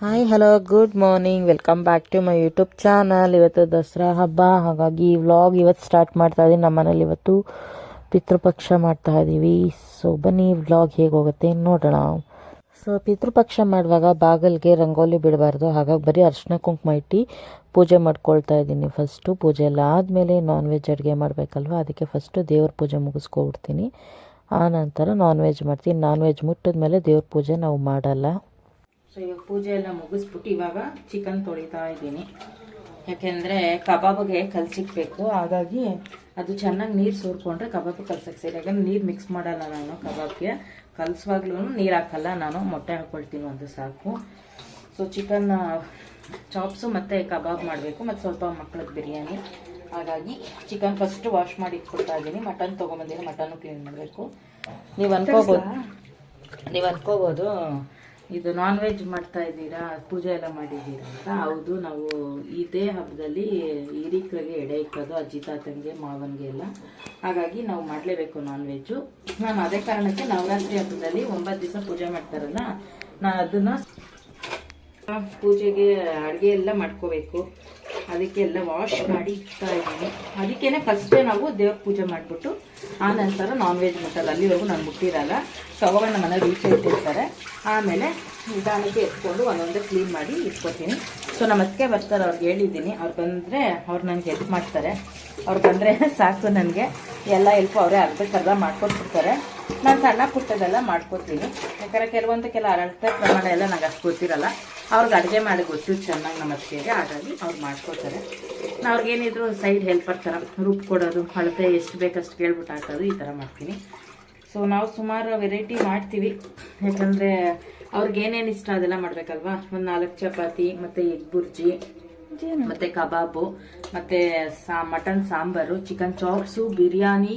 Hi hello good morning welcome back to my YouTube channel ಇವತ್ತು ದಸರಾ ಹಬ್ಬ. ಹಾಗಾಗಿ ಈ ವ್ಲಾಗ್ ಇವತ್ತು ಸ್ಟಾರ್ಟ್ ಮಾಡ್ತಾ ಇದ್ದೀನಿ ನಮ್ಮ ಮನೇಲಿ ಇವತ್ತು ಪಿತೃಪಕ್ಷ ಮಾಡ್ತಾ ಇದ್ದೀವಿ ಸೊ ಬನ್ನಿ ವ್ಲಾಗ್ ಹೇಗೆ ಹೋಗುತ್ತೆ ನೋಡೋಣ. ಸೊ ಪಿತೃಪಕ್ಷ ಮಾಡುವಾಗ ಬಾಗಲ್ಗೆ ರಂಗೋಲಿ ಬಿಡಬಾರ್ದು. ಹಾಗಾಗಿ ಬರೀ ಅರ್ಶಿನ ಕುಂಕುಮ ಇಟ್ಟು ಪೂಜೆ ಮಾಡ್ಕೊಳ್ತಾ ಇದ್ದೀನಿ ಫಸ್ಟು ಪೂಜೆ ಎಲ್ಲ ಆದಮೇಲೆ ನಾನ್ ವೆಜ್ ಅಡುಗೆ ಮಾಡಬೇಕಲ್ವ? ಅದಕ್ಕೆ ಫಸ್ಟು ದೇವ್ರ ಪೂಜೆ ಮುಗಿಸ್ಕೊಬಿಡ್ತೀನಿ ಆ ನಂತರ ನಾನ್ ವೆಜ್ ಮಾಡ್ತೀನಿ. ನಾನ್ ವೆಜ್ ಮುಟ್ಟಿದ ಮೇಲೆ ದೇವ್ರ ಪೂಜೆ ನಾವು ಮಾಡಲ್ಲ. ಸೊ ಇವಾಗ ಪೂಜೆ ಎಲ್ಲ ಮುಗಿಸ್ಬಿಟ್ಟು ಇವಾಗ ಚಿಕನ್ ತೊಳಿತಾ ಇದ್ದೀನಿ. ಯಾಕೆಂದರೆ ಕಬಾಬ್ಗೆ ಕಲ್ಸಿಕ್ಬೇಕು ಹಾಗಾಗಿ ಅದು ಚೆನ್ನಾಗಿ ನೀರು ಸೋರ್ಕೊಂಡ್ರೆ ಕಬಾಬ್ ಕಲ್ಸಕ್ಕೆ ಸರಿ ಯಾಕಂದ್ರೆ ನೀರು ಮಿಕ್ಸ್ ಮಾಡಲ್ಲ ನಾನು ಕಬಾಬ್ಗೆ. ಕಲಿಸುವಾಗ್ಲೂ ನೀರು ಹಾಕಲ್ಲ ನಾನು ಮೊಟ್ಟೆ ಹಾಕ್ಕೊಳ್ತೀನಿ ಒಂದು ಸಾಕು. ಸೊ ಚಿಕನ್ ಚಾಪ್ಸು ಮತ್ತು ಕಬಾಬ್ ಮಾಡಬೇಕು. ಮತ್ತು ಸ್ವಲ್ಪ ಮಕ್ಳದ್ದು ಬಿರಿಯಾನಿ. ಹಾಗಾಗಿ ಚಿಕನ್ ಫಸ್ಟ್ ವಾಶ್ ಮಾಡಿ ಇಟ್ಕೊಳ್ತಾ ಇದ್ದೀನಿ. ಮಟನ್ ತೊಗೊಂಬಂದಿನಿ ಮಟನ್ನು ಕ್ಲೀನ್ ಮಾಡಬೇಕು. ನೀವು ಅನ್ಕೋಬೋದು ನೀವು ಅನ್ಕೋಬೋದು. ಇದು ನಾನ್ ವೆಜ್ ಮಾಡ್ತಾ ಇದ್ದೀರಾ, ಪೂಜೆ ಎಲ್ಲ ಮಾಡಿದ್ದೀರಾ ಅಂತ? ಹೌದು, ನಾವು ಇದೇ ಹಬ್ಬದಲ್ಲಿ ಹಿರಿಕರಿಗೆ ಎಡೆ ಇಕ್ಕೋದು ಅಜ್ಜಿ ತಾತಂಗೆ ಮಾವನಿಗೆ ಎಲ್ಲ. ಹಾಗಾಗಿ ನಾವು ಮಾಡಲೇಬೇಕು ನಾನ್ ವೆಜ್ಜು ನಾನು ಅದೇ ಕಾರಣಕ್ಕೆ ನವರಾತ್ರಿ ಹಬ್ಬದಲ್ಲಿ ಒಂಬತ್ತು ದಿವಸ ಪೂಜೆ ಮಾಡ್ತಾರಲ್ಲ ನಾನು ಅದನ್ನ ಪೂಜೆಗೆ ಅಡುಗೆ ಎಲ್ಲ ಮಾಡ್ಕೋಬೇಕು. ಅದಕ್ಕೆ ಎಲ್ಲ ವಾಶ್ ಮಾಡಿ ಇಡ್ತಾ ಇದ್ದೀನಿ. ಅದಕ್ಕೇನೆ ಫಸ್ಟೇ ನಾವು ದೇವ್ರ ಪೂಜೆ ಮಾಡಿಬಿಟ್ಟು, ಆ ನಂತರ ನಾನ್ ವೆಜ್ ಮುಟ್ಟಲ್ಲ ಅಲ್ಲಿವರೆಗೂ ನಾನು ಮುಟ್ಟಿರಲ್ಲ. ತಗೊಬಂದು ನಮ್ಮ ಮನೇಲಿ ಈಚೆ ಇಟ್ಟಿರ್ತಾರೆ. ಆಮೇಲೆ ನಿಧಾನಕ್ಕೆ ಎತ್ಕೊಂಡು ಒಂದೊಂದೇ ಕ್ಲೀನ್ ಮಾಡಿ ಇಟ್ಕೊತೀನಿ. ಸೊ ನಮ್ಮ ಅತ್ತಿಗೆ ಬರ್ತಾರೆ, ಅವ್ರಿಗೆ ಹೇಳಿದ್ದೀನಿ. ಅವ್ರು ಬಂದರೆ ಅವ್ರು ನನಗೆ ಹೆಲ್ಪ್ ಮಾಡ್ತಾರೆ. ಅವ್ರು ಬಂದರೆ ಸಾಕು ನನಗೆ. ಎಲ್ಲ ಹೆಲ್ಪ್ ಅವರೇ ಅರ್ಧಕ್ಕರ್ಧ ಮಾಡ್ಕೊಟ್ಬಿಡ್ತಾರೆ. ನಾನು ಸಣ್ಣ ಪುಟ್ಟದೆಲ್ಲ ಮಾಡ್ಕೊತೀನಿ. ಯಾಕಂದರೆ ಕೆಲ ಅಳತೆ ಪ್ರಮಾಣ ಎಲ್ಲ ನಂಗೆ ಅಷ್ಟು ಗೊತ್ತಿರಲ್ಲ. ಅವ್ರಿಗೆ ಅಡುಗೆ ಮಾಡಿ ಗೊತ್ತು, ಚೆನ್ನಾಗಿ ನಮ್ಮ ಅತ್ತಿಗೆಗೆ ಹಾಗಾಗಿ ಅವ್ರು ಮಾಡ್ಕೊತಾರೆ. ನಾ ಅವ್ರಿಗೇನಿದ್ರು ಸೈಡ್ ಹೆಲ್ಪರ್ ಥರ ರೂಪ್ ಕೊಡೋದು, ಅಳತೆ ಎಷ್ಟು ಬೇಕಷ್ಟು ಕೇಳ್ಬಿಟ್ಟು ಹಾಕೋದು, ಈ ಥರ ಮಾಡ್ತೀನಿ. ಸೊ ನಾವು ಸುಮಾರು ವೆರೈಟಿ ಮಾಡ್ತೀವಿ. ಯಾಕಂದರೆ ಅವ್ರಿಗೆ ಏನೇನು ಇಷ್ಟ ಅದೆಲ್ಲ ಮಾಡಬೇಕಲ್ವಾ? ಒಂದು ನಾಲ್ಕು ಚಪಾತಿ, ಮತ್ತು ಎಗ್ ಬುರ್ಜಿ, ಮತ್ತು ಕಬಾಬು, ಮತ್ತು ಸಾ, mutton sambar, chicken chops, biryani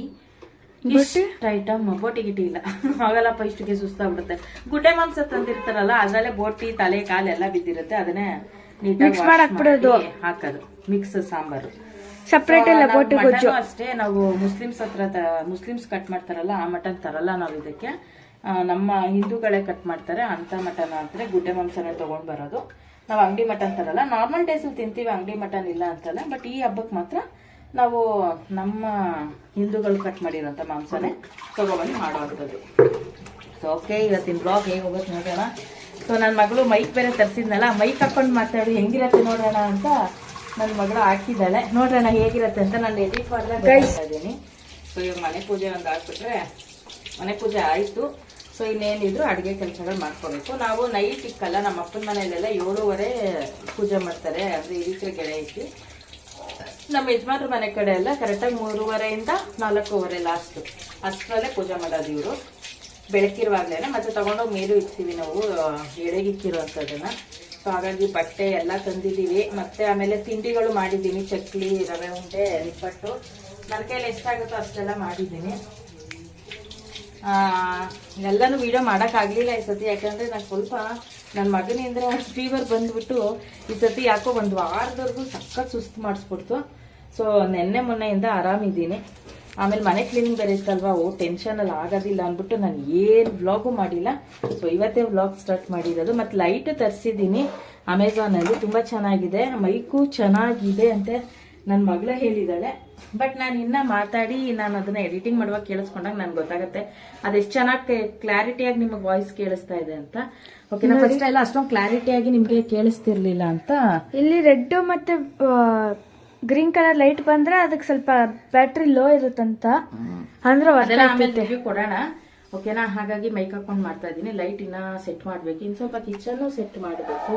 ಇಷ್ಟು ಐಟಮ್ ಬೋಟಿ ಗಿಟಿ ಇಲ್ಲ. ಆಗಲ್ಲಪ್ಪ ಇಷ್ಟಿಗೆ ಸುಸ್ತಾಗ್ಬಿಡುತ್ತೆ. ಗುಡ್ಡೆ ಮಾಂಸ ತಂದಿರ್ತಾರಲ್ಲ ಅದ್ರಲ್ಲೇ ಬೋಟಿ ತಲೆ ಕಾಲು ಎಲ್ಲ ಬಿದ್ದಿರುತ್ತೆ. ಅದನ್ನೇ ನೀಟಾಗಿ ಹಾಕೋದು. ಮಿಕ್ಸ್ ಸಾಂಬಾರು. ಸಪ್ರೇಟ್ ಎಲ್ಲ ಬೋಟಿ ಗೊಜ್ಜು. ಅಷ್ಟೇ ನಾವು ಮುಸ್ಲಿಮ್ಸ್ ಹತ್ರ ಮುಸ್ಲಿಮ್ಸ್ ಕಟ್ ಮಾಡ್ತಾರಲ್ಲ ಆ ಮಟನ್ ತರಲ್ಲ ನಾವು ಇದಕ್ಕೆ. ನಮ್ಮ ಹಿಂದೂಗಳೇ ಕಟ್ ಮಾಡ್ತಾರೆ ಅಂತ ಮಟನ್ ಅಂದ್ರೆ ಗುಡ್ಡೆ ಮಾಂಸನೇ ತಗೊಂಡ್ ಬರೋದು. ನಾವು ಅಂಗಡಿ ಮಟನ್ ತರಲ್ಲ. ನಾರ್ಮಲ್ ಡೇಸಲ್ಲಿ ತಿಂತೀವಿ ಅಂಗಡಿ ಮಟನ್ ಇಲ್ಲ ಅಂತಲ್ಲ ಬಟ್ ಈ ಹಬ್ಬಕ್ಕೆ ಮಾತ್ರ ನಾವು ನಮ್ಮ ಹಿಂದೂಗಳು ಕಟ್ ಮಾಡಿರೋಂಥ ಮಾಂಸನೇ ತಗೊಬಂದು ಮಾಡುವಂಥದ್ದು. ಸೊ ಓಕೆ ಇವತ್ತಿನ ಬ್ಲಾಗ್ ಹೇಗೆ ಹೋಗುತ್ತೆ ನೋಡೋಣ. ಸೊ ನನ್ನ ಮಗಳು ಮೈಕ್ ಬೇರೆ ತರಿಸಿದ್ನಲ್ಲ ಮೈಕ್ ಹಾಕೊಂಡು ಮಾತಾಡಿ ಹೆಂಗಿರತ್ತೆ ನೋಡೋಣ ಅಂತ ನನ್ನ ಮಗಳು ಹಾಕಿದ್ದಾಳೆ. ನೋಡೋಣ ಹೇಗಿರತ್ತೆ ಅಂತ ನಾನು ಎಡಿಟ್ ಮಾಡಿದಾಗ ಇದ್ದೀನಿ. ಸೊ ಇವಾಗ ಮನೆ ಪೂಜೆ ಒಂದು ಹಾಕ್ಬಿಟ್ರೆ ಮನೆ ಪೂಜೆ ಆಯಿತು. ಸೊ ಇನ್ನೇನಿದ್ರು ಅಡುಗೆ ಕೆಲಸಗಳು ಮಾಡ್ಕೋಬೇಕು. ನಾವು ನೈಟ್ ಇಕ್ಕಲ್ಲ ನಮ್ಮ ಅಪ್ಪನ ಮನೆಯಲ್ಲೆಲ್ಲ ಏಳುವರೆ ಪೂಜೆ ಮಾಡ್ತಾರೆ. ಅಂದರೆ ಹಿರಿಕರ ಗೆಳೆ ಇಟ್ಟು ನಮ್ಮ ಯಜಮಾನ್ರ ಮನೆ ಕಡೆ ಎಲ್ಲ ಕರೆಕ್ಟಾಗಿ ಮೂರುವರೆಯಿಂದ ನಾಲ್ಕೂವರೆ ಲಾಸ್ಟ್ ಅಷ್ಟರಲ್ಲೇ ಪೂಜೆ ಮಾಡೋದು ಇವರು. ಬೆಳಕಿರುವಾಗಲೇ ಮತ್ತೆ ತೊಗೊಂಡೋಗಿ ಮೇಲೂ ಇಡ್ತೀವಿ ನಾವು ಎಡೆಗಿಕ್ಕಿರುವಂಥದ್ದನ್ನ ಸೊ ಹಾಗಾಗಿ ಬಟ್ಟೆ ಎಲ್ಲ ತಂದಿದ್ದೀವಿ. ಮತ್ತೆ ಆಮೇಲೆ ತಿಂಡಿಗಳು ಮಾಡಿದ್ದೀನಿ. ಚಕ್ಲಿ, ರವೆ ಉಂಡೆ, ನಿಪ್ಪಟ್ಟು. ನನ್ನ ಕೈಯಲ್ಲಿ ಎಷ್ಟಾಗುತ್ತೋ ಅಷ್ಟೆಲ್ಲ ಮಾಡಿದ್ದೀನಿ. ಎಲ್ಲನೂ ವಿಡಿಯೋ ಮಾಡೋಕ್ಕಾಗಲಿಲ್ಲ ಈ ಸತಿ ಯಾಕಂದರೆ ನಾನು ಸ್ವಲ್ಪ ನನ್ನ ಮಗನಿಂದ ಫೀವರ್ ಬಂದುಬಿಟ್ಟು ಈ ಸತಿ ಯಾಕೋ ಒಂದು ವಾರದವರೆಗೂ ಸಖತ್ ಸುಸ್ತು ಮಾಡಿಸ್ಬಿಡ್ತು. ಸೊ ನಿನ್ನೆ ಮೊನ್ನೆಯಿಂದ ಆರಾಮಿದ್ದೀನಿ ಆಮೇಲೆ ಮನೆ ಕ್ಲೀನಿಂಗ್ ಬೇರೆ ಇತ್ತಲ್ವಾ ಓ ಟೆನ್ಷನಲ್ಲಿ ಆಗೋದಿಲ್ಲ ಅಂದ್ಬಿಟ್ಟು ನಾನು ಏನು ವ್ಲಾಗು ಮಾಡಿಲ್ಲ. ಸೊ ಇವತ್ತೇ ವ್ಲಾಗ್ ಸ್ಟಾರ್ಟ್ ಮಾಡಿರೋದು. ಮತ್ತು ಲೈಟು ತರಿಸಿದ್ದೀನಿ. ಅಮೆಝಾನಲ್ಲಿ ತುಂಬ ಚೆನ್ನಾಗಿದೆ. ಮೈಕು ಚೆನ್ನಾಗಿದೆ ಅಂತ ನನ್ನ ಮಗಳು ಹೇಳಿದ್ದಾಳೆ ಬಟ್ ನಾನು ಇನ್ನ ಮಾತಾಡಿ ನಾನು ಅದನ್ನ ಎಡಿಟಿಂಗ್ ಮಾಡುವಾಗ ಕೇಳಿಸ್ಕೊಂಡಾಗ ನನ್ಗೆ ಗೊತ್ತಾಗುತ್ತೆ. ಅದೆಷ್ಟು ಚೆನ್ನಾಗಿ ಕ್ಲಾರಿಟಿಯಾಗಿ ನಿಮಗೆ ವಾಯ್ಸ್ ಕೇಳಿಸ್ತಾ ಇದೆ ಅಂತ. ಓಕೆ ಫಸ್ಟ್ ಎಲ್ಲ ಅಷ್ಟೊಂದು ಕ್ಲಾರಿಟಿಯಾಗಿ ನಿಮಗೆ ಕೇಳಿಸ್ತಿರ್ಲಿಲ್ಲ ಅಂತ. ಇಲ್ಲಿ ರೆಡ್ ಮತ್ತೆ ಗ್ರೀನ್ ಕಲರ್ ಲೈಟ್ ಬಂದ್ರೆ ಅದಕ್ಕೆ ಸ್ವಲ್ಪ ಬ್ಯಾಟ್ರಿ ಲೋ ಇರುತ್ತಂತ ಅಂದ್ರೆ ಅದೆಲ್ಲ ಆಮೇಲೆ ಕೊಡೋಣ. ಓಕೆನಾ ಹಾಗಾಗಿ ಮೈಕ್ ಹಾಕೊಂಡು ಮಾಡ್ತಾ ಇದ್ದೀನಿ. ಲೈಟ್ ಇನ್ನ ಸೆಟ್ ಮಾಡ್ಬೇಕು. ಇನ್ ಸ್ವಲ್ಪ ಕಿಚನ್ ಸೆಟ್ ಮಾಡಬೇಕು.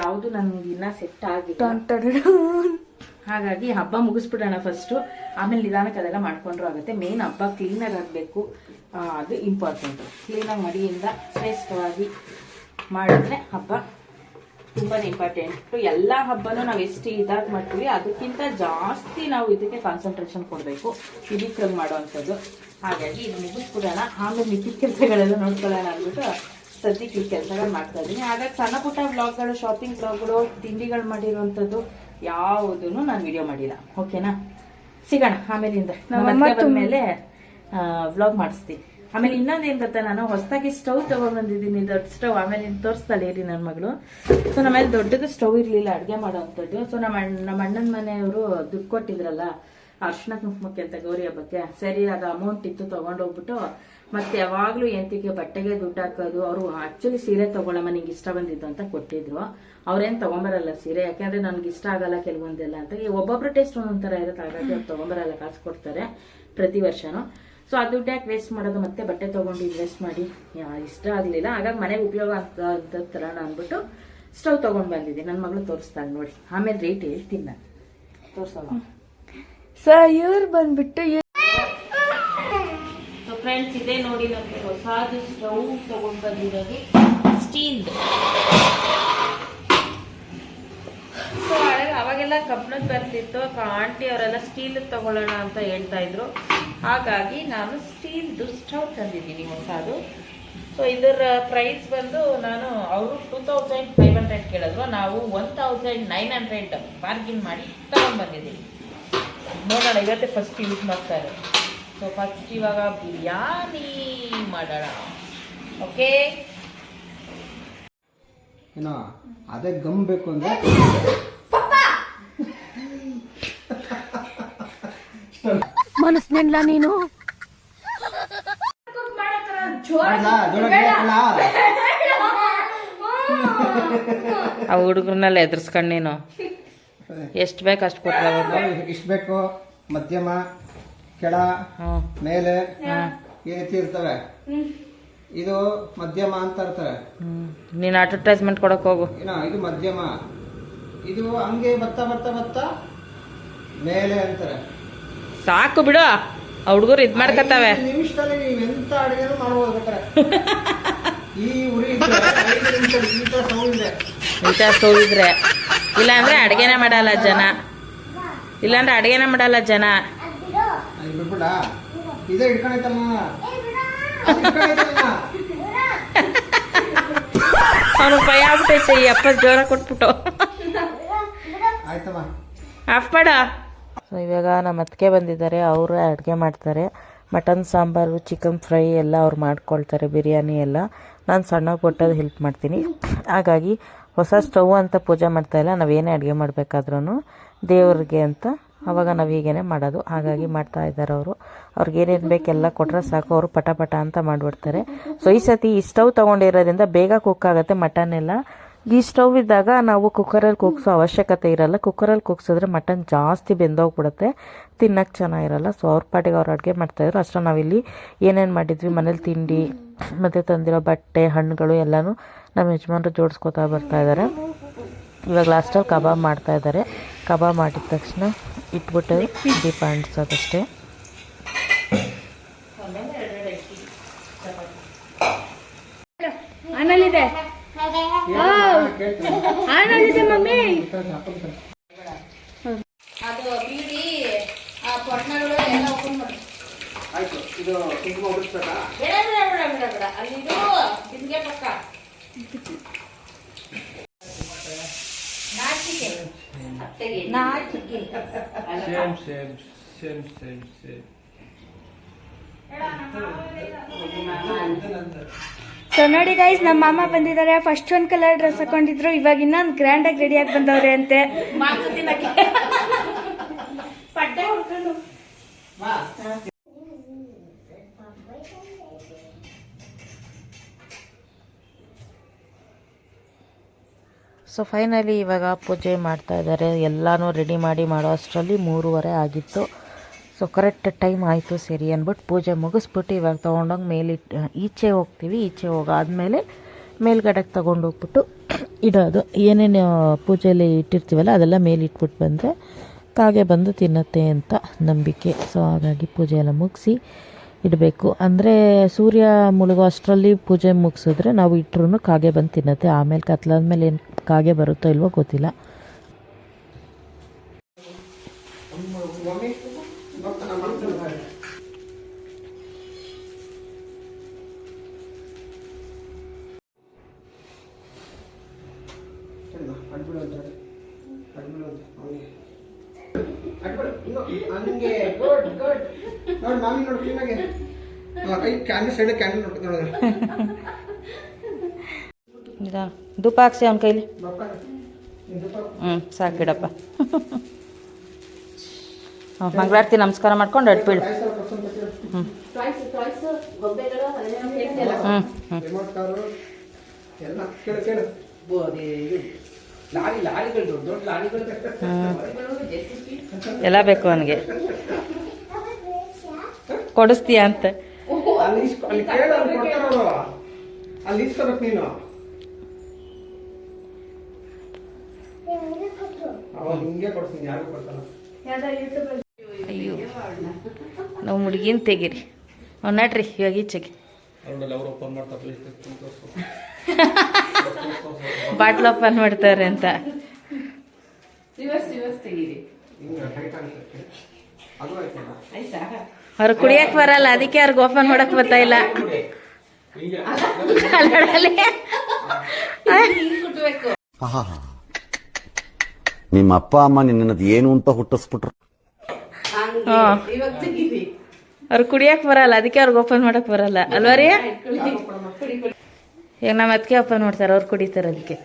ಯಾವುದು ನನ್ಗೆ ಇನ್ನ ಸೆಟ್ ಆಗಿಲ್ಲ. ಹಾಗಾಗಿ ಹಬ್ಬ ಮುಗಿಸ್ಬಿಡೋಣ ಫಸ್ಟು ಆಮೇಲೆ ನಿಧಾನಕ್ಕೆ ಅದೆಲ್ಲ ಮಾಡ್ಕೊಂಡ್ರು ಆಗುತ್ತೆ. ಮೇನ್ ಹಬ್ಬ ಕ್ಲೀನಾಗಿ ಆಗಬೇಕು. ಅದು ಇಂಪಾರ್ಟೆಂಟು ಕ್ಲೀನಾಗಿ ಮಡಿಯಿಂದ ಶ್ರೇಷ್ಠವಾಗಿ ಮಾಡಿದ್ರೆ ಹಬ್ಬ ತುಂಬಾ ಇಂಪಾರ್ಟೆಂಟ್ ಎಲ್ಲ ಹಬ್ಬನೂ ನಾವು ಎಷ್ಟು ಇದಾಗಿ ಮಾಡ್ತೀವಿ ಅದಕ್ಕಿಂತ ಜಾಸ್ತಿ ನಾವು ಇದಕ್ಕೆ ಕಾನ್ಸಂಟ್ರೇಷನ್ ಕೊಡಬೇಕು. ಇದಕ್ಕೆ ಮಾಡುವಂಥದ್ದು. ಹಾಗಾಗಿ ಇದು ಮುಗಿಸ್ಬಿಡೋಣ. ಆಮೇಲೆ ಮಿಕ್ಕಿದ ಕೆಲಸಗಳೆಲ್ಲ ನೋಡ್ಕೊಳ್ಳೋಣ ಅಂದ್ಬಿಟ್ಟು ಸದ್ಯಕ್ಕೆ ಈ ಕೆಲಸಗಳು ಮಾಡ್ತಾ ಇದ್ದೀನಿ. ಹಾಗಾಗಿ ಸಣ್ಣ ಪುಟ್ಟ ವ್ಲಾಗ್ಗಳು ಶಾಪಿಂಗ್ ಬ್ಲಾಗ್ಗಳು ತಿಂಡಿಗಳು ಮಾಡಿರುವಂಥದ್ದು ಯಾವುದನ್ನು ನಾನು ವಿಡಿಯೋ ಮಾಡಿಲ್ಲ. ಓಕೆನಾ ಸಿಗೋಣ. ಆಮೇಲಿಂದ. ನಮ್ಮ ಮೇಲೆ ಬ್ಲಾಗ್ ವ್ಲಾಗ್ ಮಾಡಿಸ್ತೀನಿ. ಆಮೇಲೆ ಇನ್ನೊಂದ್ ಏನ್ ಗೊತ್ತಾ ನಾನು? ಹೊಸದಾಗಿ ಸ್ಟವ್ ತಗೊಂಡ್ ಬಂದಿದ್ದೀನಿ ದೊಡ್ಡ ಸ್ಟವ್ ಆಮೇಲೆ ತೋರಿಸ್ತಾಳೆ ರೀ ನನ್ನ ಮಗಳು. ಸೊ ನಮ್ಮಲ್ಲಿ ದೊಡ್ಡದು ಸ್ಟವ್ ಇರ್ಲಿಲ್ಲ, ಅಡ್ಗೆ ಮಾಡೋವಂಥದ್ದು ಸೊ ನಮ್ಮ ನಮ್ಮ ಅಣ್ಣನ ಮನೆಯವರು ದುಡ್ಡು ಕೊಟ್ಟಿದ್ರಲ್ಲ ಅರ್ಶಿನ ಕುಂಕುಮಕ್ಕೆ ಅಂತ ಗೌರಿ ಹಬ್ಬಕ್ಕೆ. ಸರಿ, ಅದು ಅಮೌಂಟ್ ಇತ್ತು, ತಗೊಂಡೋಗ್ಬಿಟ್ಟು ಮತ್ತೆ ಯಾವಾಗ್ಲೂ ಎಂತಿಗೆ ಬಟ್ಟೆಗೆ ದುಡ್ಡು ಹಾಕೋದು, ಅವರು ಆಕ್ಚುಲಿ ಸೀರೆ ತಗೊಳ್ಳಮ್ಮ ನಿಂಗೆ ಇಷ್ಟ ಬಂದಿದ್ದು ಅಂತ ಕೊಟ್ಟಿದ್ರು. ಅವ್ರೇನ್ ತಗೊಂಬರಲ್ಲ ಸೀರೆ, ಯಾಕಂದ್ರೆ ನನ್ಗೆ ಇಷ್ಟ ಆಗಲ್ಲ ಕೆಲವೊಂದೆಲ್ಲ ಅಂತ. ಒಬ್ಬೊಬ್ರ ಟೇಸ್ಟ್ ಥರ ಇರುತ್ತೆ, ಹಾಗಾಗಿ ಅವ್ರು ತಗೊಂಬರಲ್ಲ, ಕಾಸು ಕೊಡ್ತಾರೆ ಪ್ರತಿ ವರ್ಷನೂ. ಸೊ ಆ ದುಡ್ಡು ಯಾಕೆ ವೇಸ್ಟ್ ಮಾಡೋದು ಮತ್ತೆ ಬಟ್ಟೆ ತಗೊಂಡು ಇನ್ವೆಸ್ಟ್ ಮಾಡಿ. ಯಾ- ಇಷ್ಟ ಆಗಲಿಲ್ಲ. ಹಾಗಾಗಿ ಮನೆಗೆ ಉಪಯೋಗ ಅಂತ ತರ ಅಂದ್ಬಿಟ್ಟು ಸ್ಟವ್ ತಗೊಂಡ್ ಬಂದಿದ್ದೆ. ನನ್ನ ಮಗಳು ತೋರಿಸ್ತಾಳೆ ನೋಡಿ. ಆಮೇಲೆ ರೇಟ್ ಹೇಳ್ತೀನಿ ನಾನು. ತೋರಿಸೋಣ. ಸೊ ಇವ್ರು ಬಂದ್ಬಿಟ್ಟು ಸೊ ಫ್ರೆಂಡ್ಸ್ ಇದೇ ನೋಡಿ ನಮಗೆ ಹೊಸದು ಸ್ಟವ್ ತೊಗೊಂಡು ಬಂದಿರೋದು. ಸ್ಟೀಲ್ ಸೊ ಅವಾಗೆಲ್ಲ ಕಬ್ಬಿಣದ ಬರ್ತಿತ್ತು. ಆಂಟಿ ಅವರೆಲ್ಲ ಸ್ಟೀಲ್ ತಗೊಳ್ಳೋಣ ಅಂತ ಹೇಳ್ತಾ ಇದ್ರು. ಹಾಗಾಗಿ ನಾನು ಸ್ಟೀಲ್ದು ಸ್ಟವ್ ತಂದಿದ್ದೀನಿ ಹೊಸದು ಸೊ ಇದರ ಪ್ರೈಸ್ ಬಂದು ನಾನು ಅವರು ಟೂ ತೌಸಂಡ್ ಫೈವ್ ಹಂಡ್ರೆಡ್ ಕೇಳಿದ್ರು. ನಾವು one thousand nine hundred bargain ಮಾಡಿ ತಗೊಂಡ್ ಬಂದಿದ್ದೀವಿ ನೋಡೋಣ ಇವತ್ತೇ ಫಸ್ಟ್ ಯೂಸ್ ಮಾಡ್ತಾರೆ. ಸೊ ಫಸ್ಟ್ ಇವಾಗ ಬಿರಿಯಾನಿ ಮಾಡೋಣ. ಓಕೆ ಏನೋ ಅದೇ ಗಮ್ ಬೇಕು ಅಂದ್ರೆ ಮನಸ್ಸಿನಿಂದ ನೀನು? ಆ ಹುಡುಗರನ್ನೆಲ್ಲ ಎದುರಿಸ್ಕೊಂಡು ನೀನು. ಎಷ್ಟು ಬೇಕು ಅಷ್ಟು ಕೊಟ್ಟು ಇಷ್ಟು ಬೇಕು. ಮಧ್ಯಮ ಕೆಳ ಮೇಲೆ ಈ ರೀತಿ ಇರ್ತವೆ ಇದು ಮಧ್ಯಮ ಅಂತ ಇರ್ತಾರೆ. ನೀನು ಅಡ್ವರ್ಟೈಸ್ಮೆಂಟ್ ಕೊಡಕ್ಕೆ ಹೋಗು. ಇದು ಮಧ್ಯಮ. ಇದು ಹಂಗೆ ಬರ್ತಾ ಬರ್ತಾ ಬರ್ತಾ ಮೇಲೆ ಅಂತಾರೆ. ಸಾಕು ಬಿಡು. ಆ ಹುಡುಗರು ಇದು ಮಾಡ್ಕತ್ತವೆ. ಇಂಥ ಇದ್ರೆ. ಇಲ್ಲಾಂದ್ರೆ ಅಡುಗೆನೇ ಮಾಡಲ್ಲ ಜನ. ಇಲ್ಲಾಂದ್ರೆ ಅಡುಗೆನೇ ಮಾಡಲ್ಲ ಜನ. ಅವನು ಭಯ ಆಗ್ಬಿಟ್ಟೈತೆ. ಈ ಅಪ್ಪ ಜೋರ ಕೊಟ್ಬಿಟ್ಟು. ಆಯ್ತಮ್ಮ. ಆಫ್ ಮಾಡ. ಸೊ ಇವಾಗ ನಮ್ಮ ಅತ್ತಿಗೆ ಬಂದಿದ್ದಾರೆ, ಅವರು ಅಡುಗೆ ಮಾಡ್ತಾರೆ. ಮಟನ್, ಸಾಂಬಾರು, ಚಿಕನ್ ಫ್ರೈ ಎಲ್ಲ ಅವ್ರು ಮಾಡ್ಕೊಳ್ತಾರೆ, ಬಿರಿಯಾನಿ ಎಲ್ಲ. ನಾನು ಸಣ್ಣ ಪುಟ್ಟದ ಹೆಲ್ಪ್ ಮಾಡ್ತೀನಿ. ಹಾಗಾಗಿ ಹೊಸ ಸ್ಟವ್ ಅಂತ ಪೂಜೆ ಮಾಡ್ತಾಯಿಲ್ಲ ನಾವೇನೇ ಅಡುಗೆ ಮಾಡಬೇಕಾದ್ರೂ ದೇವ್ರಿಗೆ ಅಂತ. ಅವಾಗ ನಾವು ಹೀಗೇನೆ ಮಾಡೋದು. ಹಾಗಾಗಿ ಮಾಡ್ತಾ ಇದ್ದಾರೆ ಅವರು. ಅವ್ರಿಗೆ ಏನೇನು ಬೇಕೆಲ್ಲ ಕೊಟ್ಟರೆ ಸಾಕು. ಅವರು ಪಟ ಪಟ ಅಂತ ಮಾಡಿಬಿಡ್ತಾರೆ. ಸೊ ಈ ಸತಿ ಈ ಸ್ಟವ್ ತೊಗೊಂಡಿರೋದ್ರಿಂದ ಬೇಗ ಕುಕ್ ಆಗುತ್ತೆ ಮಟನ್ ಎಲ್ಲ. ಈ ಸ್ಟವ್ ಇದ್ದಾಗ ನಾವು ಕುಕ್ಕರಲ್ಲಿ ಕೂಗ್ಸೋ ಅವಶ್ಯಕತೆ ಇರಲ್ಲ. ಕುಕ್ಕರಲ್ಲಿ ಕೂಗ್ಸಿದ್ರೆ ಮಟನ್ ಜಾಸ್ತಿ ಬೆಂದೋಗ್ಬಿಡುತ್ತೆ. ತಿನ್ನಕ್ಕೆ ಚೆನ್ನಾಗಿರಲ್ಲ. ಸೊ ಅವ್ರ ಪಾಟಿಗೆ ಅವ್ರು ಅಡುಗೆ ಮಾಡ್ತಾಯಿದ್ರು ಅಷ್ಟೇ ನಾವಿಲ್ಲಿ ಏನೇನು ಮಾಡಿದ್ವಿ, ಮನೇಲಿ ತಿಂಡಿ, ಮತ್ತು ತಂದಿರೋ ಬಟ್ಟೆ, ಹಣ್ಣುಗಳು ಎಲ್ಲನೂ ನಮ್ಮ ಯಜಮಾನರು ಜೋಡಿಸ್ಕೊತಾ ಬರ್ತಾ ಇದ್ದಾರೆ ಇವಾಗ ಲಾಸ್ಟಲ್ಲಿ ಕಬಾಬ್ ಮಾಡ್ತಾ ಇದ್ದಾರೆ ಕಬಾಬ್ ಮಾಡಿದ ತಕ್ಷಣ ಇಟ್ಬಿಟ್ಟು ದೀಪ ಅಂಟಿಸೋದಷ್ಟೇ ಆನಲ್ಲಿದೆ ಮಮ್ಮಿ. ಆಯ್ತು ಇದು ಕುಂಕುಮ ಬಿಡಿಸ್ಬೇಕಾ same same same same same so ನೋಡಿ ಗೈಸ್ ನಮ್ಮ ಮಾಮ ಬಂದಿದ್ದಾರೆ. ಫಸ್ಟ್ ಒಂದ್ ಕಲರ್ ಡ್ರೆಸ್ ಹಾಕೊಂಡಿದ್ರು. ಇವಾಗ ಇನ್ನೊಂದು ಗ್ರ್ಯಾಂಡ್ ಆಗಿ ರೆಡಿ ಆಗಿ ಬಂದವ್ರೆ ಅಂತೆ. ಸೊ ಫೈನಲಿ ಇವಾಗ ಪೂಜೆ ಮಾಡ್ತಾ ಇದ್ದಾರೆ. ಎಲ್ಲಾನು ರೆಡಿ ಮಾಡಿ ಮಾಡೋ ಅಷ್ಟರಲ್ಲಿ ಮೂರುವರೆ ಆಗಿತ್ತು. ಸೊ ಕರೆಕ್ಟ್ ಟೈಮ್ ಆಯಿತು, ಸರಿ ಅಂದ್ಬಿಟ್ಟು ಪೂಜೆ ಮುಗಿಸ್ಬಿಟ್ಟು ಇವಾಗ ತೊಗೊಂಡೋಗಿ ಮೇಲಿಟ್ಟು ಈಚೆ ಹೋಗ್ತೀವಿ, ಈಚೆ ಹೋಗಾದ್ಮೇಲೆ ಮೇಲ್ಗಡೆಗೆ ತೊಗೊಂಡು ಹೋಗ್ಬಿಟ್ಟು ಇಡೋದು. ಏನೇನು ಪೂಜೆಯಲ್ಲಿ ಇಟ್ಟಿರ್ತೀವಲ್ಲ, ಅದೆಲ್ಲ ಮೇಲಿಟ್ಬಿಟ್ಟು ಬಂದರೆ ಕಾಗೆ ಬಂದು ತಿನ್ನತ್ತೆ ಅಂತ ನಂಬಿಕೆ. ಸೊ ಹಾಗಾಗಿ ಪೂಜೆ ಎಲ್ಲ ಮುಗಿಸಿ ಇಡಬೇಕು. ಅಂದರೆ ಸೂರ್ಯ ಮುಳುಗೋ ಅಷ್ಟರಲ್ಲಿ ಪೂಜೆ ಮುಗಿಸಿದ್ರೆ ನಾವು ಇಟ್ಟರು ಕಾಗೆ ಬಂದು ತಿನ್ನತ್ತೆ. ಆಮೇಲೆ ಕತ್ಲಾದ್ಮೇಲೆ ಏನು ಕಾಗೆ ಬರುತ್ತೋ ಇಲ್ವೋ ಗೊತ್ತಿಲ್ಲ ಮಮ್ಮಿ ಭಕ್ತನ ಮಾಡ್ತಾರೆ ಅಡ್ಬಿಡು ಅಂತ ಅಡ್ಬಿಡು ಅಂತ ಅವನಿಗೆ ಅಡ್ಬಿಡು ಇನ್ನು ಹಂಗೆ ಗುಡ್ ಗುಡ್ ನೋಡಿ ಮಾಮಿ ನೋಡಿ ಕ್ಲೀನಾಗೆ ಕೈ ಕ್ಯಾಂಡಲ್ ಸೈಡ್ ಕ್ಯಾಂಡಲ್ ನೋಡ್ಕೊಂಡು ನಿಧಾನ ಧೂಪ ಹಾಕ್ಸಿ ಅವನ ಕೈಲಿ. ಹ್ಞೂ ಸಾಕು ಬಿಡಪ್ಪ. ಹ್ಞೂ ಮಂಗಳಾರತಿ ನಮಸ್ಕಾರ ಮಾಡ್ಕೊಂಡು ಅಡ್ಬಿಡು ಹ್ಞೂ ಹ್ಞೂ ಹ್ಞೂ ರಿಮೋಟ್ ಕಾರು ಎಲ್ಲ ಕೇಳು ಕೇಳು. ಲಾರಿ ಲಾರಿಗಳು ದೊಡ್ಡ ದೊಡ್ಡ ಲಾರಿಗಳು. ಎಲ್ಲ ಬೇಕು ಅವನಿಗೆ. ಕೊಡಿಸ್ತೀಯ ಅಂತ. ಅಯ್ಯೋ ನಾವು ಹುಡುಗಿನ ತೆಗೀರಿ. ಅವ್ನು ನಡ್ರಿ ಇವಾಗ ಈಚೆಗೆ. ಬಾಟ್ಲ್ ಓಪನ್ ಮಾಡ್ತಾರೆ ಅಂತ. ಹಿಂಗೆ ಅವ್ರು ಕುಡಿಯಕ್ ಬರಲ್ಲ ಅದಕ್ಕೆ ಅವ್ರಿಗೆ ಓಪನ್ ಮಾಡಕ್ ಬರ್ತಾ ಇಲ್ಲ. ನಿಮ್ಮ ಅಪ್ಪ ಅಮ್ಮ ನಿನ್ನದು ಏನು ಅಂತ ಹುಟ್ಟಿಸ್ಬಿಟ್ರು. ಅವ್ರು ಕುಡಿಯಕ್ ಬರಲ್ಲ ಅದಕ್ಕೆ ಅವ್ರಿಗೆ ಓಪನ್ ಮಾಡಕ್ ಬರಲ್ಲ. ಅಲ್ವಾ ರೀ? ಈಗ ನಮ್ಮ ಅದಕ್ಕೆ ಓಪನ್ ಮಾಡ್ತಾರೆ ಅವ್ರು ಕುಡಿತಾರೆ ಅದಕ್ಕೆ.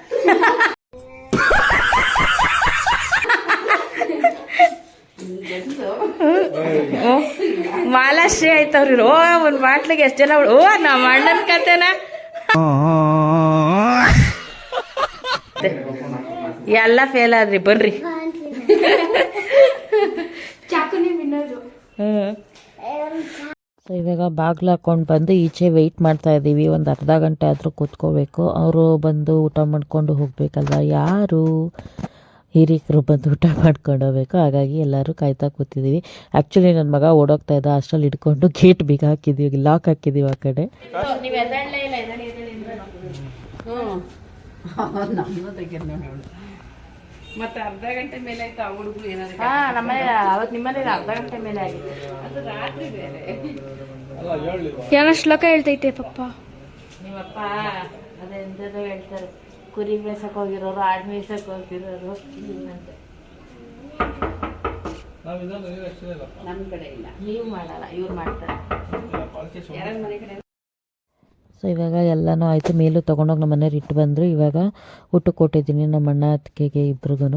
ಮಾಲಾಶ್ರೀ ಆಯ್ತವ್ರಿ ಓ ಒಂದ್ ಬಾಟ್ಲಿಗೆ ಎಷ್ಟ್ ಜನ ಓ ನಮ್ಮ ಅಣ್ಣನ ಕತೆನ. ಎಲ್ಲ ಫೇಲ್ ಆದ್ರಿ ಬನ್ರಿ. ಸೊ ಇವಾಗ ಬಾಗ್ಲು ಹಾಕೊಂಡು ಬಂದು ಈಚೆ ವೆಯ್ಟ್ ಮಾಡ್ತಾ ಇದ್ದೀವಿ ಒಂದು ಅರ್ಧ ಗಂಟೆ ಆದರೂ ಕೂತ್ಕೋಬೇಕು. ಅವರು ಬಂದು ಊಟ ಮಾಡ್ಕೊಂಡು ಹೋಗಬೇಕಲ್ವ? ಯಾರು? ಹಿರಿಕರು ಬಂದು ಊಟ ಮಾಡ್ಕೊಂಡು ಹೋಗ್ಬೇಕು ಹಾಗಾಗಿ ಎಲ್ಲರೂ ಕಾಯ್ತಾ ಕೂತಿದ್ದೀವಿ. ಆ್ಯಕ್ಚುಲಿ ನನ್ನ ಮಗ ಓಡೋಗ್ತಾ ಇದ್ದ ಅಷ್ಟರಲ್ಲಿ ಇಟ್ಕೊಂಡು ಗೇಟ್ ಬೀಗ ಹಾಕಿದ್ದೀವಿ ಲಾಕ್ ಹಾಕಿದ್ದೀವಿ ಆ ಕಡೆ. ಮತ್ತೆ ಅರ್ಧ ಗಂಟೆ ಮೇಲೆ ಆಯ್ತು ಆ ಹುಡುಗರು ಏನಾದ್ರು ಹಾ ನಮ್ಮ ಅವತ್ತು ನಿಮ್ಮನೆ ಅರ್ಧ ಗಂಟೆ ಮೇಲೆ ಆಗಿದೆ. ಅದು ರಾತ್ರಿ ಬೇರೆ. ಏನೋ ಶ್ಲೋಕ ಹೇಳ್ತೈತೆ ಪಪ್ಪ ನಿಮ್ಮಪ್ಪ ಅದೇ ಹೇಳ್ತಾರೆ. ಕುರಿ ಮೇಯ್ಸಕ್ಕೆ ಹೋಗಿರೋರು ಆಡ್ ಮೇಯ್ಸಕ್ಕೆ ಹೋಗಿರೋರು ಅಂತ ನಮ್ ಕಡೆ ಇಲ್ಲ. ನೀವು ಮಾಡಲ್ಲ ಇವ್ರು ಮಾಡ್ತಾರೆ. ಯಾರನ್ ಮನೆ ಕಡೆ ಸೊ ಇವಾಗ ಎಲ್ಲನೂ ಆಯಿತು. ಮೇಲೂ ತೊಗೊಂಡೋಗಿ ನಮ್ಮ ಮನೆಯವ್ರು ಇಟ್ಟು ಬಂದರು. ಇವಾಗ ಊಟಕ್ಕೆ ಕೊಟ್ಟಿದ್ದೀನಿ ನಮ್ಮ ಅಣ್ಣ ಅತ್ತಿಗೆಗೆ ಇಬ್ರಿಗೂ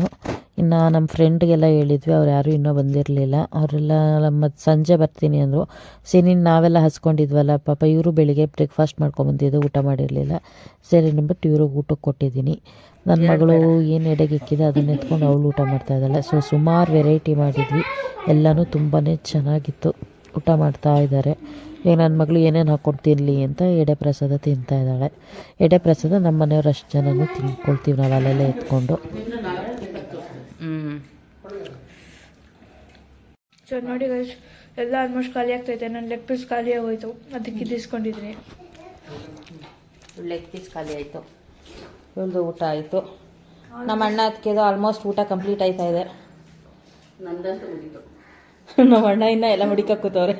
ಇನ್ನು ನಮ್ಮ ಫ್ರೆಂಡ್ಗೆಲ್ಲ ಹೇಳಿದ್ವಿ. ಅವ್ರು ಯಾರೂ ಇನ್ನೂ ಬಂದಿರಲಿಲ್ಲ. ಅವರೆಲ್ಲ ನಮ್ಮ ಸಂಜೆ ಬರ್ತೀನಿ ಅಂದರು. ಸರಿ ನಾವೆಲ್ಲ ಹಸ್ಕೊಂಡಿದ್ವಲ್ಲ ಪಾಪ ಇವರು ಬೆಳಿಗ್ಗೆ ಬ್ರೇಕ್ಫಾಸ್ಟ್ ಮಾಡ್ಕೊಂಬಂದಿದ್ದು ಊಟ ಮಾಡಿರಲಿಲ್ಲ. ಸರಿ ಅಂದ್ಬಿಟ್ಟು ಇವ್ರಿಗೆ ಊಟಕ್ಕೆ ಕೊಟ್ಟಿದ್ದೀನಿ. ನನ್ನ ಮಗಳು ಏನು ಎಡೆಗಿಕ್ಕಿದೆ ಅದನ್ನ ಎತ್ಕೊಂಡು ಅವಳು ಊಟ ಮಾಡ್ತಾ ಇದ್ದಾಳೆ. ಸೊ ಸುಮಾರು ವೆರೈಟಿ ಮಾಡಿದ್ವಿ. ಎಲ್ಲನೂ ತುಂಬಾ ಚೆನ್ನಾಗಿತ್ತು. ಊಟ ಮಾಡ್ತಾ ಇದ್ದಾರೆ. ಈಗ ನನ್ನ ಮಗಳು ಏನೇನು ಹಾಕ್ಕೊಂಡು ತಿನ್ನಲಿ ಅಂತ ಎಡೆ ಪ್ರಸಾದ ತಿಂತಾ ಇದ್ದಾಳೆ. ಎಡೆ ಪ್ರಸಾದ ನಮ್ಮ ಮನೆಯವ್ರು ಅಷ್ಟು ಜನನೂ ತಿನ್ಕೊಳ್ತೀವಿ ನಾವು ಅಲ್ಲೆಲ್ಲ ಎತ್ಕೊಂಡು. ಹ್ಞೂ ಸೊ ನೋಡಿ ಗೈಸ್ ಎಲ್ಲ ಆಲ್ಮೋಸ್ಟ್ ಖಾಲಿ ಆಗ್ತೈತೆ ನನ್ನ ಲೆಗ್ ಪೀಸ್ ಖಾಲಿ ಆಗೋಯ್ತು. ಅದಕ್ಕೆ ಇದಿಸ್ಕೊಂಡಿದ್ದೀನಿ ಲೆಗ್ ಪೀಸ್ ಖಾಲಿ ಆಯಿತು. ಇವಳದು ಊಟ ಆಯಿತು. ನಮ್ಮ ಅಣ್ಣ ಅದಕ್ಕೆದು ಆಲ್ಮೋಸ್ಟ್ ಊಟ ಕಂಪ್ಲೀಟ್ ಆಯ್ತಾ ಇದೆ. ನಮ್ಮ ಅಣ್ಣ ಇನ್ನೂ ಎಲ್ಲ ಮುಡಿಕ ಕೂತವ್ರೆ.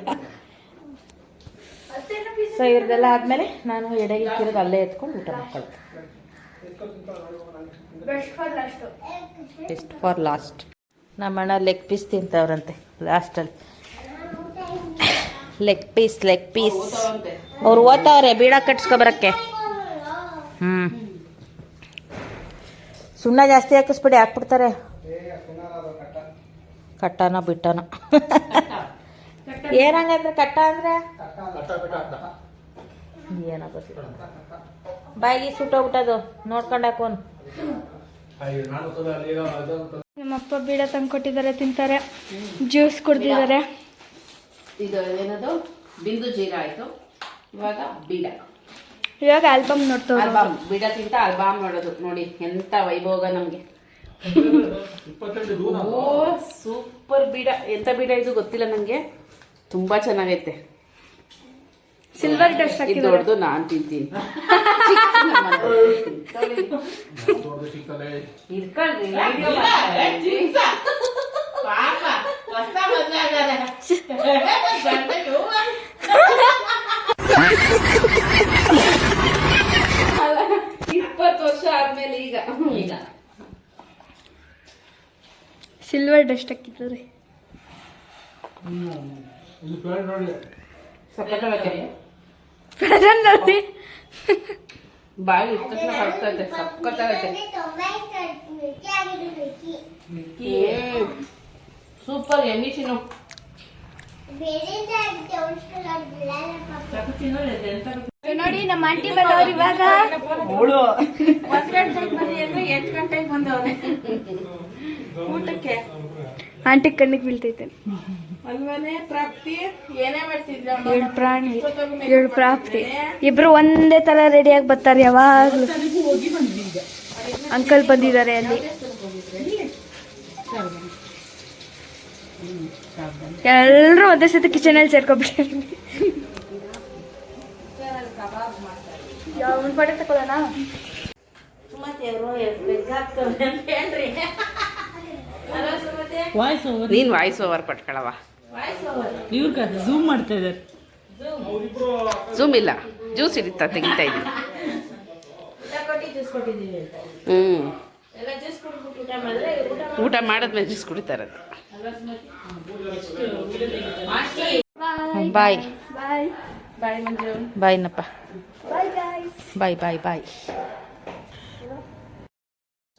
ಸೊ ಇವ್ರದೆಲ್ಲ ಆದ್ಮೇಲೆ ನಾನು ಎಡೆಗೆ ಇಕ್ಕಿರೋದು ಅಲ್ಲೇ ಎತ್ಕೊಂಡು ಊಟ ಮಾಡ್ಕೊಳ್ತೀನಿ. ಬೆಸ್ಟ್ ಫಾರ್ ಲಾಸ್ಟ್ ನಮ್ಮ ಅಣ್ಣ ಲೆಗ್ ಪೀಸ್ ತಿಂತವ್ರಂತೆ ಲಾಸ್ಟಲ್ಲಿ ಲೆಗ್ ಪೀಸ್ ಲೆಗ್ ಪೀಸ್ ಅವ್ರು ಓದ್ತಾವ್ರೆ ಬೀಡ ಕಟ್ಸ್ಕೊಬರಕ್ಕೆ. ಹ್ಞೂ ಸುಣ್ಣ ಜಾಸ್ತಿ ಹಾಕಿಸ್ಬಿಡಿ ಹಾಕ್ಬಿಡ್ತಾರೆ. ಕಟ್ಟನ ಬಿಟ್ಟನ. ಏನಂಗಂದ್ರೆ ಕಟ್ಟ ಅಂದ್ರೆ? ಏನೋ ಗೊತ್ತಿಲ್ಲ ಬಾಯಿಗೆ ಸುಟ್ಟೋಗ್ಬಿಟ್ಟದು ನೋಡ್ಕೊಂಡು ಹಾಕೋನ್. ನಮ್ಮ ಅಪ್ಪ ಬೀಡ ತಂದು ಕೊಟ್ಟಿದ್ದಾರೆ ತಿಂತಾರೆ ಜ್ಯೂಸ್ ಕುಡ್ದಿದ್ದಾರೆ. ಇದು ಏನದು? ಬಿಂದು ಜೀರ ಆಯ್ತು. ಇವಾಗ ಬೀಡ. ಇವಾಗ ಆಲ್ಬಮ್ ನೋಡ್ತಾರೆ ಆಲ್ಬಮ್ ಬೀಡ ತಿಂತ ಆಲ್ಬಮ್ ನೋಡೋದು. ನೋಡಿ ಎಂತ ವೈಭೋಗ ನಮ್ಗೆ. ಓ ಸೂಪರ್ ಬೀಡ. ಎಂತ ಬೀಡ ಇದು ಗೊತ್ತಿಲ್ಲ ನನಗೆ ತುಂಬಾ ಚೆನ್ನಾಗೈತೆ. ಸಿಲ್ವರ್ ಡಸ್ಟ್ ಇದು ದೊಡ್ಡದು ನಾನ್ ತಿಂತೀನಿ. ಇಪ್ಪತ್ತು ವರ್ಷ ಆದ್ಮೇಲೆ ಈಗ ಈಗ. ಸಿಲ್ವರ್ ಡಸ್ಟ್ ಹಾಕಿದ್ದಾರೆ. ಪ್ರೆಸೆಂಟ್ ನೋಡಿ ಬಾಯಿ ತಕ್ಷಣ ಹಾಕ್ತೈತೆ ಸಕ್ಕತ್ತಾಗೈತೆ ಸೂಪರ್ ಎಮ್ಮಿ ಚಿನ್ನು ನೋಡಿ ನಮ್ಮ ಆಂಟಿ ಬಂದವ್ರು ಇವಾಗ. ಒಂದ್ ಗಂಟೆಗೆ ಬನ್ನಿ ಅಂದ್ರೆ ಎಂಟು ಗಂಟೆಗೆ ಬಂದವ್ರೆ. ಊಟಕ್ಕೆ. ಆಂಟಿ ಕಣ್ಣಿಗೆ ಬೀಳ್ತೈತೆ. ಏಳು ಪ್ರಾಣಿ ಏಳು ಪ್ರಾಪ್ತಿ. ಇಬ್ರು ಒಂದೇ ತರ ರೆಡಿಯಾಗಿ ಬರ್ತಾರೆ ಯಾವಾಗ್ಲೂ. ಅಂಕಲ್ ಬಂದಿದ್ದಾರೆ ಅಲ್ಲಿ. ಎಲ್ರು ಒಂದೇ ಸತಿ ಕಿಚನ್ ಅಲ್ಲಿ ಸೇರ್ಕೊಬಿಟ್ಟಿದ್ದಾರೆ. ಯಾವ ಪಡೆ ತಗೊಳ್ಳೋಣ ನೀನ್ ವಾಯ್ಸ್ ಓವರ್ ಕೊಟ್ಕೊಳವ ಇವ್ರ ಝೂಮ್ ಮಾಡ್ತಾ ಇದ್ದಾರೆ. ಝೂಮ್ ಇಲ್ಲ. ಜ್ಯೂಸ್ ಹಿಡಿತಾ ತೆಗಿತಾ ಇದ್ದೀನಿ. ಹ್ಮ್. ಊಟ ಮಾಡಿದ್ಮೇಲೆ ಜ್ಯೂಸ್ ಕುಡಿತಾರೆ bye bye ಬಾಯ್ನಪ್ಪ bye guys bye bye bye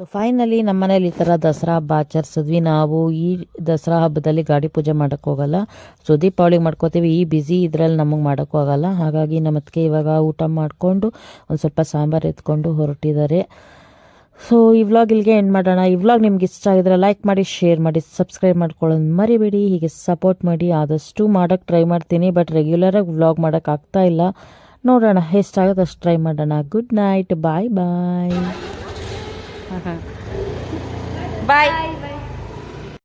so finally ನಮ್ಮ ಮನೇಲಿ ಈ ಥರ ದಸರಾ ಹಬ್ಬ ಆಚರಿಸಿದ್ವಿ. ನಾವು ಈ ದಸರಾ ಹಬ್ಬದಲ್ಲಿ ಗಾಡಿ ಪೂಜೆ ಮಾಡೋಕ್ಕೆ ಹೋಗಲ್ಲ. ಸೊ ದೀಪಾವಳಿ ಮಾಡ್ಕೋತೀವಿ. ಈ ಬ್ಯುಸಿ ಇದ್ರಲ್ಲಿ ನಮಗೆ ಮಾಡೋಕ್ಕೂ ಆಗಲ್ಲ. ಹಾಗಾಗಿ ನಮ್ಮ ಅತ್ತಿಗೆ ಇವಾಗ ಊಟ ಮಾಡಿಕೊಂಡು ಒಂದು ಸ್ವಲ್ಪ ಸಾಂಬಾರು ಎತ್ಕೊಂಡು ಹೊರಟಿದ್ದಾರೆ. ಸೊ ಈ ವ್ಲಾಗ್ ಇಲ್ಲಿಗೆ ಎಂಡ್ ಮಾಡೋಣ. ಈ ವ್ಲಾಗ್ ನಿಮ್ಗೆ ಇಷ್ಟ ಆಗಿದ್ರೆ ಲೈಕ್ ಮಾಡಿ ಶೇರ್ ಮಾಡಿ ಸಬ್ಸ್ಕ್ರೈಬ್ ಮಾಡ್ಕೊಳ್ಳೋದು ಮರಿಬೇಡಿ. ಹೀಗೆ ಸಪೋರ್ಟ್ ಮಾಡಿ ಆದಷ್ಟು ಮಾಡೋಕ್ಕೆ ಟ್ರೈ ಮಾಡ್ತೀನಿ. ಬಟ್ ರೆಗ್ಯುಲರಾಗಿ ವ್ಲಾಗ್ ಮಾಡೋಕ್ಕೆ ಆಗ್ತಾ ಇಲ್ಲ. ನೋಡೋಣ. ಎಷ್ಟಾಗುತ್ತೆ ಅಷ್ಟು ಟ್ರೈ ಮಾಡೋಣ. ಗುಡ್ ನೈಟ್ ಬಾಯ್ ಬಾಯ್ ಬಾಯ್